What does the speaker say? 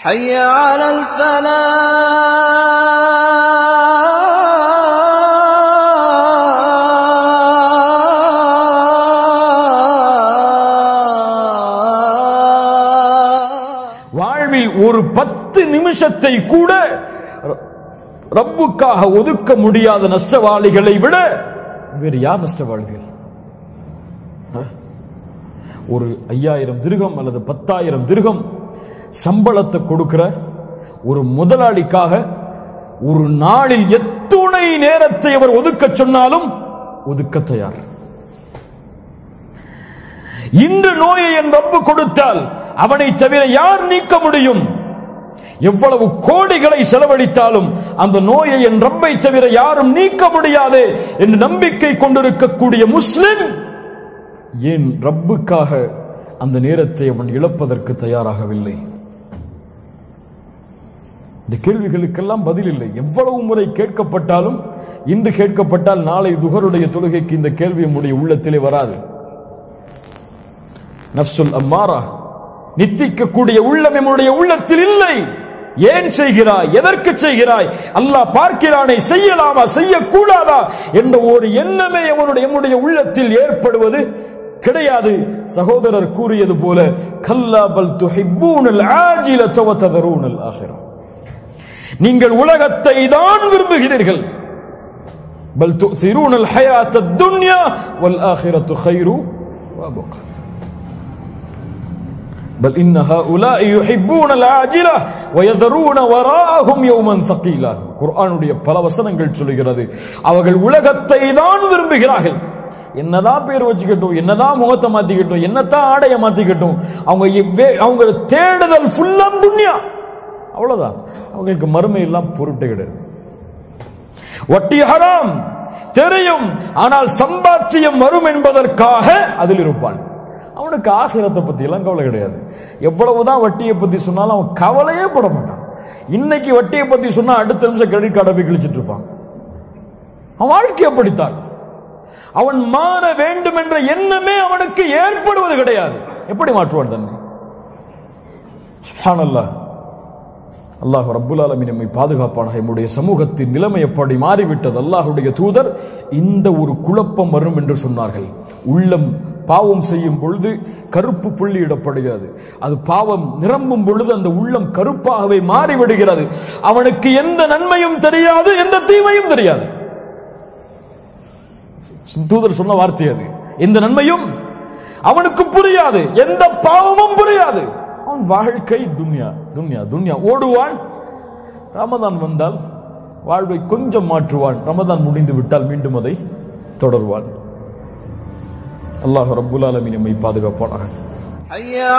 حي على الفلاح வாழ்வில் ஒரு பத்து நிமிஷத்தை கூட ரப்புக்காக ஒதுக்க முடியாத நஷ்டவாளிகளை விட வேறு யார் நஷ்டவாளிகள் ஆ? ஒரு ஐயாயிரம் திருகம் அல்லது பத்தாயிரம் திருகம் சம்பளத்தை கொடுக்கிற ஒரு முதலாளிக்காக ஒரு நாளில் எத்துணை நேரத்தை அவர் ஒதுக்க சொன்னாலும் ஒதுக்க தயார். இன்று நோயை என் ரப்பு கொடுத்தால் அவனை தவிர யார் நீக்க முடியும்? எவ்வளவு கோடிகளை செலவழித்தாலும் அந்த நோயை என் ரப்பை தவிர யாரும் நீக்க முடியாது என்று நம்பிக்கை கொண்டிருக்கக்கூடிய முஸ்லிம் ஏன் ரப்புக்காக அந்த நேரத்தை அவன் இழப்பதற்கு தயாராகவில்லை? இந்த கேள்விகளுக்கெல்லாம் பதில் இல்லை. எவ்வளவு முறை கேட்கப்பட்டாலும் இன்று கேட்கப்பட்டால் நாளை துகருடைய தொழுகைக்கு இந்த கேள்வி நம்முடைய உள்ளத்திலே வராது. நப்சுல் அம்மாரா நித்திக்கக்கூடிய உள்ளம் நம்முடைய உள்ளத்தில் இல்லை. ஏன் செய்கிறாய்? எதற்கு செய்கிறாய்? அல்லாஹ் பார்க்கிறானே செய்யலாமா? செய்யக்கூடாதா? என்ற ஒரு எண்ணமே அவனுடைய என்னுடைய உள்ளத்தில் ஏற்படுவது கிடையாது. சகோதரர் கூறியது போல கல்லா பல் துஹிப்பூனல் ஆஜில தவதரூனல் ஆகிறோம் நீங்கள் உலகத்தை தான் விரும்புகிறீர்கள் பல் துசிரூனல் ஹயாத்த துன்யா வல் ஆகிரத்து خير وابقى بل إن هؤلاء يحبون العاجلة ويذرون وراءهم يوما ثقيلا குர்ஆனுடைய பல வசனங்கள் சொல்லுகிறது அவர்கள் உலகத்தை தான் விரும்புகிறார்கள் என்னதான் பேர் வச்சுக்கட்டும் என்னதான் முகத்தை மாத்திக்கட்டும் என்னதான் ஆடைய மாத்திக்கட்டும் அவங்க இவ்வே- அவங்க தேடுதல் ஃபுல்லா துன்யா அவ்வளவுதான். அவங்களுக்கு மறுமை எல்லாம் கிடையாது. வட்டி ஹராம். தெரியும். ஆனால் சம்பாத்தியம் வரும் என்பதற்காக அதில் இருப்பான். அவனுக்கு ஆகிரத்தை பத்தி எல்லாம் கவலை கிடையாது. எவ்வளவுதான் வட்டியை பத்தி சொன்னாலும் அவன் கவலையே பட மாட்டான். இன்னைக்கு வட்டியை பத்தி சொன்னா அடுத்த நிமிஷம் கிரெடிட் கார்டை போய் கிழிச்சிட்டு இருப்பான். அவன் வாழ்க்கை அப்படித்தான். அவன் மாற வேண்டும் என்ற எண்ணமே அவனுக்கு ஏற்படுவது கிடையாது. எப்படி மாற்றுவான் தன்னை? அல்லாஹ் ரப்புல் ஆலமீன் நம்மை பாதுகாப்பான நம்முடைய சமூகத்தின் நிலைமை எப்படி மாறிவிட்டது? அல்லாஹுடைய தூதர் இந்த ஒரு குழப்பம் வரும் என்று சொன்னார்கள். உள்ளம் பாவம் செய்யும் பொழுது கருப்பு புள்ளியிடப்படுகிறது அது பாவம் நிரம்பும் பொழுது அந்த உள்ளம் கருப்பாகவே மாறிவிடுகிறது. அவனுக்கு எந்த நன்மையும் தெரியாது எந்த தீமையும் தெரியாது. தூதர் சொன்ன வார்த்தை அது. எந்த நன்மையும் அவனுக்கு புரியாது எந்த பாவமும் புரியாது. அவன் வாழ்க்கை துன்யா துன்யா துன்யா. ஓடுவான் ரமதான் வந்தால் வாழ்வை கொஞ்சம் மாற்றுவான். ரமதான் முடிந்து விட்டால் மீண்டும் அதை தொடர்வான். அல்லாஹ் ரபுல் ஆலமி நம்மை பாதுகாப்பானாக. ஐயா